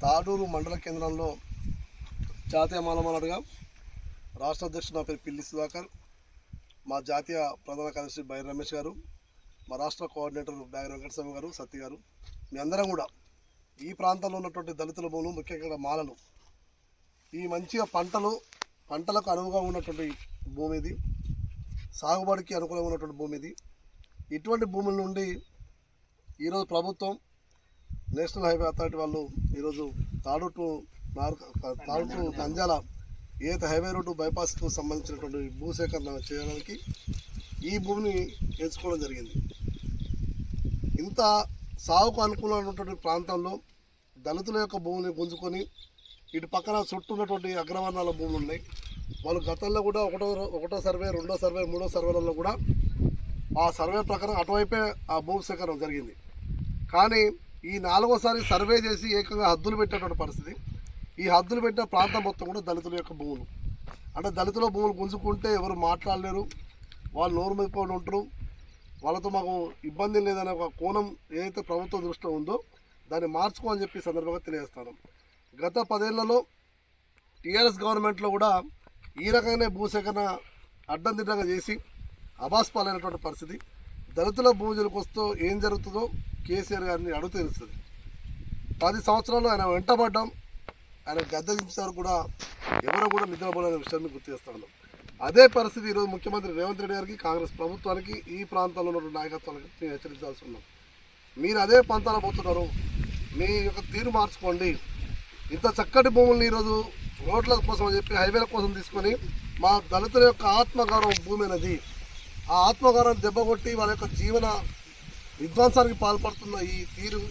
తాడూరు మండల కేంద్రంలో జాతీయ మాలమానాడుగా రాష్ట్ర అధ్యక్షుడు నా పేరు పిల్లి సుధాకర్. మా జాతీయ ప్రధాన కార్యదర్శి బైర్ రమేష్ గారు. మా రాష్ట్ర కోఆర్డినేటర్ బ్యాగర్ వెంకటస్వామి గారు సత్య గారు. మీ అందరం కూడా ఈ ప్రాంతంలో ఉన్నటువంటి దళితుల భూములు ముఖ్యంగా మాలలు. ఈ మంచిగా పంటలు పంటలకు అనువుగా ఉన్నటువంటి భూమి ఇది సాగుబడికి అనుకూలంగా ఉన్నటువంటి భూమి ఇది ఇటువంటి భూముల నుండి ఈరోజు ప్రభుత్వం నేషనల్ హైవే అథారిటీ వాళ్ళు ఈరోజు తాడు టు నార్ తాడు టు నంద్యాల ఏత హైవే రోడ్డు బైపాస్కు సంబంధించినటువంటి భూసేకరణ చేయడానికి ఈ భూమిని ఎంచుకోవడం జరిగింది. ఇంత సాగుకు అనుకూలమైనటువంటి ప్రాంతంలో దళితుల యొక్క భూమిని గుంజుకొని ఇటు పక్కన చుట్టూ ఉన్నటువంటి అగ్రవర్ణాల భూములు ఉన్నాయి. వాళ్ళు గతంలో కూడా ఒకటో ఒకటో సర్వే రెండో సర్వే మూడో సర్వేలలో కూడా ఆ సర్వే ప్రకారం అటువైపే ఆ భూ సేకరణ జరిగింది. కానీ ఈ నాలుగోసారి సర్వే చేసి ఏకంగా హద్దులు పెట్టేటువంటి పరిస్థితి. ఈ హద్దులు పెట్టిన ప్రాంతం మొత్తం కూడా దళితుల యొక్క భూములు. అంటే దళితుల భూములు గుంజుకుంటే ఎవరు మాట్లాడలేరు. వాళ్ళు నోరు మెప్పుకొని ఉంటారు. వాళ్ళతో మాకు ఇబ్బంది లేదనే ఒక కోణం ఏదైతే ప్రభుత్వం దృష్టిలో ఉందో దాన్ని మార్చుకో అని చెప్పి సందర్భంగా తెలియజేస్తాను. గత పదేళ్ళలో టీఆర్ఎస్ గవర్నమెంట్లో కూడా ఈ రకంగానే భూసేకరణ అడ్డందిడ్డంగా చేసి అబాస్ పాలైనటువంటి పరిస్థితి. దళితుల భూజులకు వస్తూ ఏం జరుగుతుందో కేసీఆర్ గారిని అడుగు తెలుస్తుంది. పది సంవత్సరాలు ఆయన వెంటబడ్డాం ఆయన గద్ద వరకు కూడా ఎవరు కూడా నిద్రపోలేని విషయాన్ని గుర్తు చేస్తాను అదే పరిస్థితి ఈరోజు ముఖ్యమంత్రి రేవంత్ రెడ్డి గారికి కాంగ్రెస్ ప్రభుత్వానికి ఈ ప్రాంతంలో ఉన్నటువంటి నాయకత్వానికి నేను హెచ్చరించాల్సి ఉన్నాం. మీరు అదే పంతాల పోతున్నారు. మీ యొక్క తీరు మార్చుకోండి. ఇంత చక్కటి భూముల్ని ఈరోజు రోడ్ల కోసం అని చెప్పి హైవేల కోసం తీసుకొని మా దళితుల యొక్క ఆత్మగౌరవం భూమి అనేది ఆ ఆత్మగౌరవం దెబ్బకొట్టి వాళ్ళ యొక్క జీవన విధ్వంసానికి పాల్పడుతున్న ఈ తీరు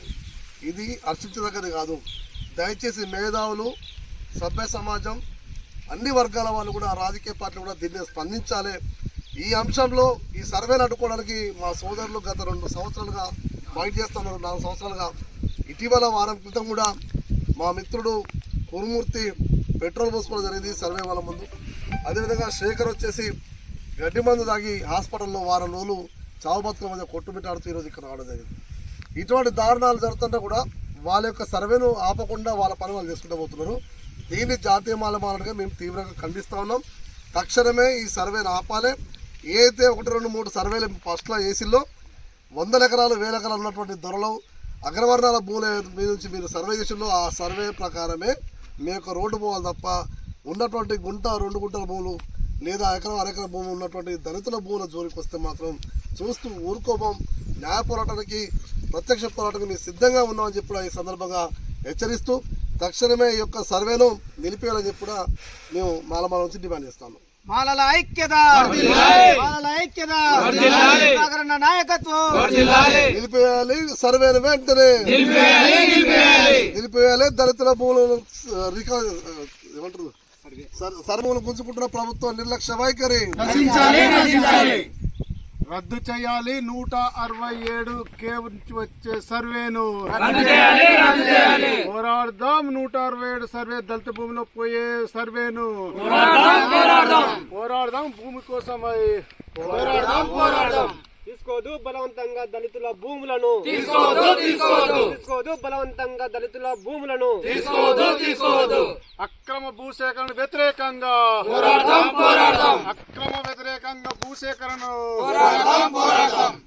ఇది హర్షించదగ్గది కాదు. దయచేసి మేధావులు సభ్య సమాజం అన్ని వర్గాల వాళ్ళు కూడా రాజకీయ పార్టీలు కూడా దీన్ని స్పందించాలి. ఈ అంశంలో ఈ సర్వేలు అడ్డుకోవడానికి మా సోదరులు గత రెండు సంవత్సరాలుగా ఫైట్ చేస్తున్నారు. నాలుగు సంవత్సరాలుగా. ఇటీవల వారం క్రితం కూడా మా మిత్రుడు కురుమూర్తి పెట్రోల్ పోసుకోవడం జరిగింది సర్వే వాళ్ళ ముందు. అదేవిధంగా శేఖర్ వచ్చేసి గడ్డి మందు తాగి హాస్పిటల్లో వారం రోజులు చావు మధ్య కొట్టుమిట్టాడుతూ ఈరోజు ఇక్కడ రావడం జరిగింది. ఇటువంటి దారుణాలు జరుగుతుంటే కూడా వాళ్ళ యొక్క సర్వేను ఆపకుండా వాళ్ళ పని వాళ్ళు చేసుకుంటూ పోతున్నారు. దీన్ని జాతీయ మాలమాలనుగా మేము తీవ్రంగా ఖండిస్తూ ఉన్నాం. తక్షణమే ఈ సర్వేను ఆపాలి. ఏదైతే ఒకటి రెండు మూడు సర్వేలు ఫస్ట్లో వేసిల్లో వందల ఎకరాలు వేల ఎకరాలు ఉన్నటువంటి దొరలు అగ్రవర్ణాల భూముల మీద నుంచి మీరు సర్వే చేసిందో ఆ సర్వే ప్రకారమే మీ యొక్క రోడ్డు పోవాలి తప్ప ఉన్నటువంటి గుంట రెండు గుంటల భూములు లేదా ఎకరం అరెకరం భూములు ఉన్నటువంటి దళితుల భూముల జోలికి వస్తే మాత్రం చూస్తూ ఊరుకోపం న్యాయ పోరాటానికి ప్రత్యక్ష పోరాటానికి మేము సిద్ధంగా ఉన్నామని చెప్పి ఈ సందర్భంగా హెచ్చరిస్తూ తక్షణమే ఈ యొక్క సర్వేను నిలిపేయాలని చెప్పి కూడా మేము మాలమాల నుంచి డిమాండ్ చేస్తాము మాలల ఐక్యత! మాలల ఐక్యత! సుధాకరన్న నాయకత్వం! నిలిపేయాలి సర్వేను వెంటనే! నిలిపేయాలి దళితుల భూములను రికార్డ్ ఏమంటారు? సర్- సర్వములు గుంజుకుంటున్న ప్రభుత్వం నిర్లక్ష్య వైఖరి. రద్దు చేయాలి నూట అరవై ఏడు కే నుంచి వచ్చే సర్వేను. పోరాడదాం నూట అరవై ఏడు సర్వే దళిత భూమిలో పోయే సర్వేను. పోరాడదాం భూమి కోసమై పోరాడదాం పోరాడదాం. తీసుకోదు బలవంతంగా దళితుల భూములను. తీసుకోదు తీసుకోదు. తీసుకోదు బలవంతంగా దళితుల భూములను. తీసుకోదు తీసుకోదు. అక్రమ భూసేకరణ వ్యతిరేకంగా. పోరాడదాం పోరాడదాం. అక్రమ వ్యతిరేకంగా భూసేకరణ. పోరాడదాం పోరాడదాం.